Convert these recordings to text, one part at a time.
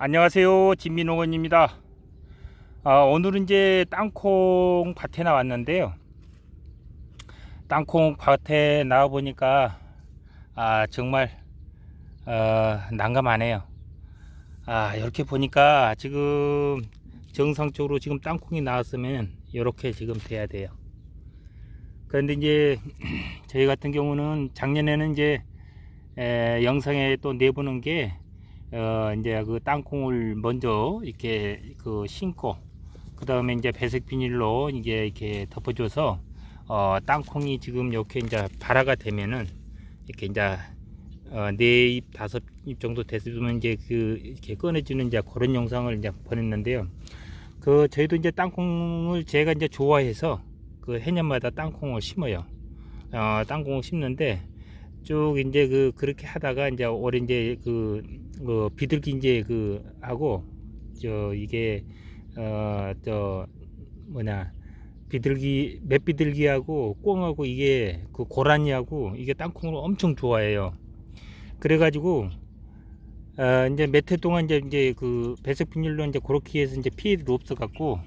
안녕하세요. 진민호원입니다. 아, 오늘은 이제 땅콩 밭에 나왔는데요. 땅콩 밭에 나와 보니까 아 정말 어, 난감하네요. 아 이렇게 보니까 지금 정상적으로 지금 땅콩이 나왔으면 이렇게 지금 돼야 돼요. 그런데 이제 저희 같은 경우는 작년에는 이제 에, 영상에 또 내보는 게 어, 이제 그 땅콩을 먼저 이렇게 그 심고 그 다음에 이제 배색 비닐로 이게 이렇게 덮어줘서 어, 땅콩이 지금 이렇게 이제 발화가 되면은 이렇게 이제 어, 네입 다섯 입 정도 됐으면 이제 그 이렇게 꺼내주는 이제 그런 영상을 이제 보냈는데요. 그 저희도 이제 땅콩을 제가 이제 좋아해서 그 해년마다 땅콩을 심어요. 어, 땅콩을 심는데 쭉 이제 그 그렇게 하다가 이제 올해 이제 그, 그 비둘기 이제 그 하고 저 이게 어 저 뭐냐 비둘기 맷비둘기하고 꽁하고 이게 그 고라니하고 이게 땅콩을 엄청 좋아해요. 그래가지고 어 이제 몇 해 동안 이제 이제 그 배색 비닐로 이제 그렇게 해서 이제 피해도 없어 갖고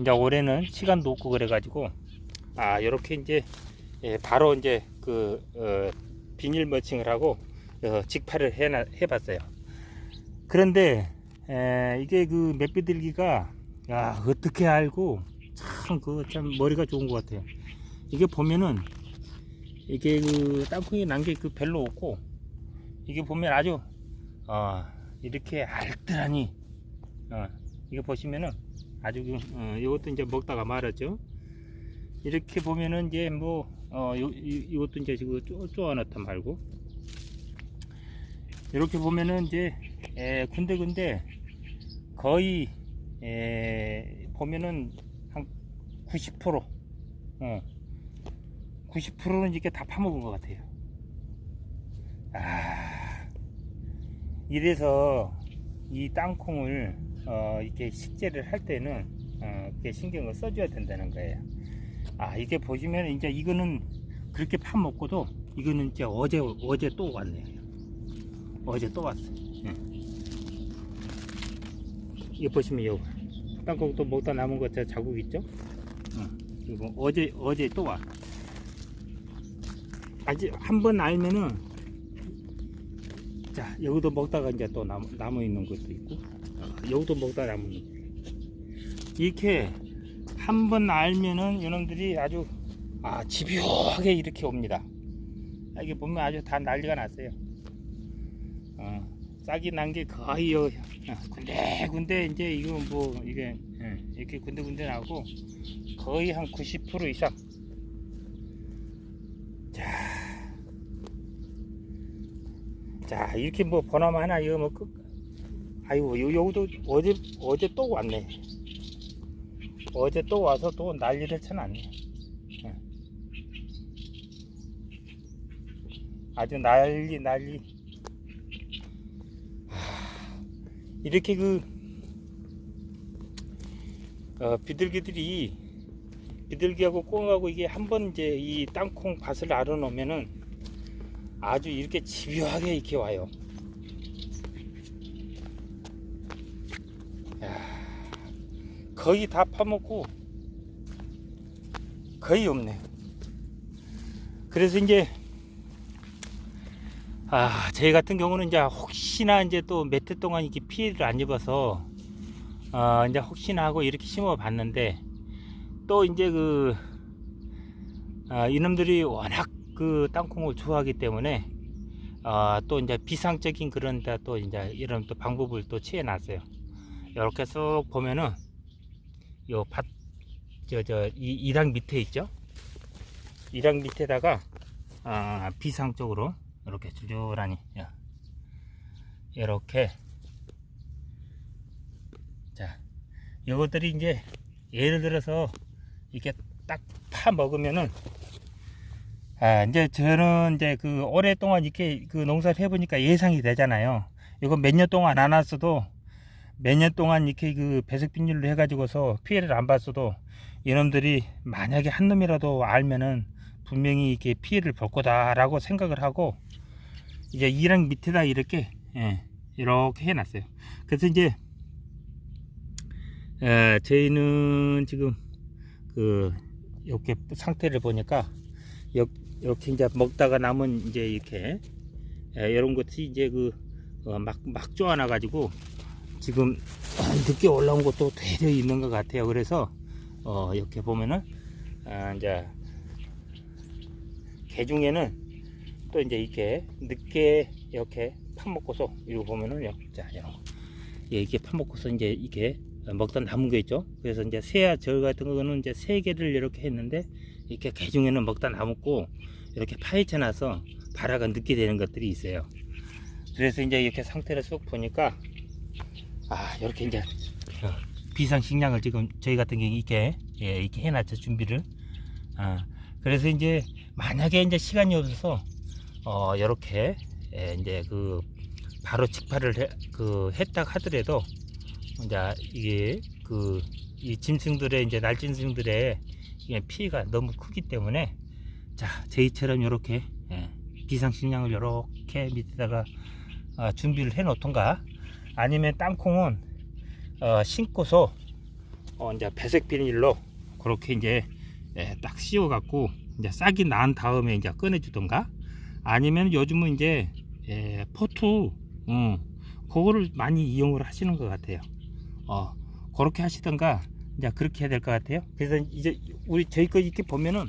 이제 올해는 시간도 없고 그래가지고 아 이렇게 이제 예, 바로 이제 그 어, 비닐 머칭을 하고 어, 직파를 해나, 해봤어요. 그런데 에, 이게 그 맷비들기가 야 어떻게 알고 참그참 머리가 좋은 것 같아요. 이게 보면은 이게 그 땅콩이 난 게 그 별로 없고 이게 보면 아주 어, 이렇게 알뜰하니 어, 이거 보시면은 아주 그, 어, 이것도 이제 먹다가 말았죠. 이렇게 보면은 이제 뭐 어, 이것도 이제 지금 쪼, 쪼아놨다 말고 이렇게 보면은 이제 에, 군데군데 거의 에, 보면은 한 90% 어, 90%는 이렇게 다 파먹은 것 같아요. 아, 이래서 이 땅콩을 어, 이렇게 식재를 할 때는 어, 이렇게 신경을 써줘야 된다는 거예요. 아 이게 보시면 이제 이거는 그렇게 파먹고도 이거는 이제 어제 어제 또 왔네요. 어제 또 왔어. 요 이거 보시면 요 땅콩 또 먹다 남은 거 자- 자국 있죠? 어, 이거 어제 어제 또 와. 아직 한 번 알면은 자 여기도 먹다가 이제 또 남, 남아 있는 것도 있고 어, 여기도 먹다 남은 거 이렇게 한 번 알면은 이놈들이 아주 아 집요하게 이렇게 옵니다. 아, 이게 보면 아주 다 난리가 났어요. 어, 싹이 난 게 거의 요, 어, 군데 군데 이제 이거 뭐 이게 예, 이렇게 군데 군데 나고 거의 한 90% 이상. 자, 자 이렇게 뭐 번호만 하나 이거 뭐 끝. 아이고 요 여기도 어제 어제 또 왔네. 어제 또 와서 또 난리를 쳐놨네. 예. 아주 난리 난리. 하, 이렇게 그 어, 비둘기들이 비둘기하고 꽁하고 이게 한번 이제 이 땅콩 밭을 알아 놓으면은 아주 이렇게 집요하게 이렇게 와요. 거의 다 파먹고 거의 없네. 그래서 이제 아 저희 같은 경우는 이제 혹시나 이제 또 몇 해 동안 이렇게 피해를 안 입어서 어 이제 혹시나 하고 이렇게 심어 봤는데 또 이제 그 아, 이놈들이 워낙 그 땅콩을 좋아하기 때문에 어, 또 이제 비상적인 그런 데또 이제 이런 또 방법을 또 취해 놨어요. 이렇게 쏙 보면은 요 밭, 저, 저, 이, 이랑 밑에 있죠? 이랑 밑에다가, 아, 비상적으로, 이렇게 줄줄하니, 야, 이렇게, 자, 요것들이 이제, 예를 들어서, 이렇게 딱 파 먹으면은, 아, 이제 저는 이제 그 오랫동안 이렇게 그 농사를 해보니까 예상이 되잖아요. 이거 몇 년 동안 안 왔어도 몇 년 동안 이렇게 그 배색 비닐로 해가지고서 피해를 안 봤어도 이놈들이 만약에 한 놈이라도 알면은 분명히 이렇게 피해를 볼 거다라고 생각을 하고 이제 이랑 밑에다 이렇게 예, 이렇게 해놨어요. 그래서 이제 에, 저희는 지금 그 이렇게 상태를 보니까 여- 이렇게 이제 먹다가 남은 이제 이렇게 에, 이런 것이 이제 그막막 쪼아놔 가지고 지금 늦게 올라온 것도 되려 있는 것 같아요. 그래서 어, 이렇게 보면은 아, 이제 개 중에는 또 이제 이렇게 늦게 이렇게 파먹고서 이거 보면은요. 자, 이런 거. 예, 이렇게 파먹고서 이제 이렇게 먹다 남은 거 있죠. 그래서 이제 새야 절 같은 거는 이제 세 개를 이렇게 했는데 이렇게 개 중에는 먹다 남았고 이렇게 파헤쳐 놔서 발화가 늦게 되는 것들이 있어요. 그래서 이제 이렇게 상태를 쑥 보니까 아, 이렇게 이제 어, 비상식량을 지금 저희 같은 경우 이렇게 예, 이렇게 해놨죠 준비를. 아, 그래서 이제 만약에 이제 시간이 없어서 어, 이렇게 예, 이제 그 바로 직파를 해, 그 했다 하더라도 이제 이게 그 이 짐승들의 이제 날짐승들의 피해가 너무 크기 때문에 자 저희처럼 이렇게 예, 비상식량을 이렇게 밑에다가 어, 준비를 해 놓던가 아니면 땅콩은 어, 심고서 어, 이제 배색 비닐로 그렇게 이제 예, 딱 씌워 갖고 이제 싹이 난 다음에 이제 꺼내 주던가 아니면 요즘은 이제 예, 포트 음, 그거를 많이 이용을 하시는 것 같아요. 어, 그렇게 하시던가 이제 그렇게 해야 될 것 같아요. 그래서 이제 우리 저희 거 이렇게 보면은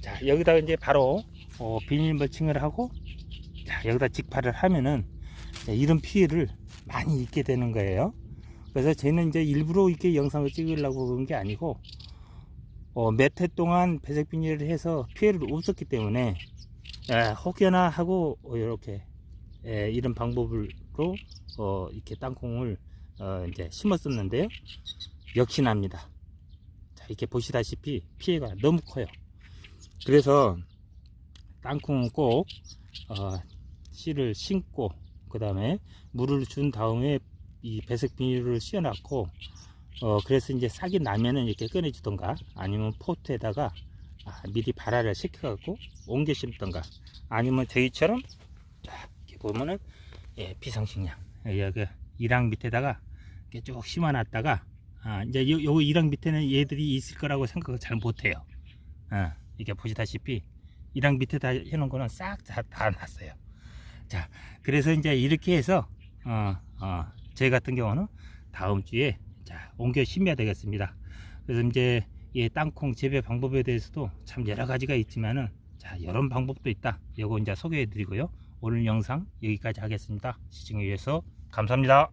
자 여기다 이제 바로 어, 비닐 멀칭을 하고 자 여기다 직파를 하면은 자, 이런 피해를 많이 입게 되는 거예요. 그래서 저희는 이제 일부러 이렇게 영상을 찍으려고 그런 게 아니고 어, 몇해 동안 배색 비닐을 해서 피해를 없었기 때문에 에, 혹여나 하고 어, 이렇게 에, 이런 방법으로 어, 이렇게 땅콩을 어, 이제 심었었는데요. 역시납니다. 자, 이렇게 보시다시피 피해가 너무 커요. 그래서 땅콩은 꼭 어, 씨를 심고 그 다음에 물을 준 다음에 이 배색 비닐을 씌워놨고 어, 그래서 이제 싹이 나면은 이렇게 꺼내주던가 아니면 포트에다가 아, 미리 발화를 시켜갖고 옮겨 심던가 아니면 저희처럼 자, 이렇게 보면은 예, 비상식량 여기 이랑 밑에다가 이렇게 쭉 심어놨다가 아, 이제 요, 요 이랑 밑에는 얘들이 있을 거라고 생각을 잘 못해요. 아, 이게 보시다시피 이랑 밑에다 해놓은 거는 싹다 다 놨어요. 자, 그래서 이제 이렇게 해서 어, 어, 저희 같은 경우는 다음 주에 자 옮겨 심어야 되겠습니다. 그래서 이제 이 땅콩 재배 방법에 대해서도 참 여러 가지가 있지만은 자 이런 방법도 있다. 이거 이제 소개해 드리고요. 오늘 영상 여기까지 하겠습니다. 시청해 주셔서 감사합니다.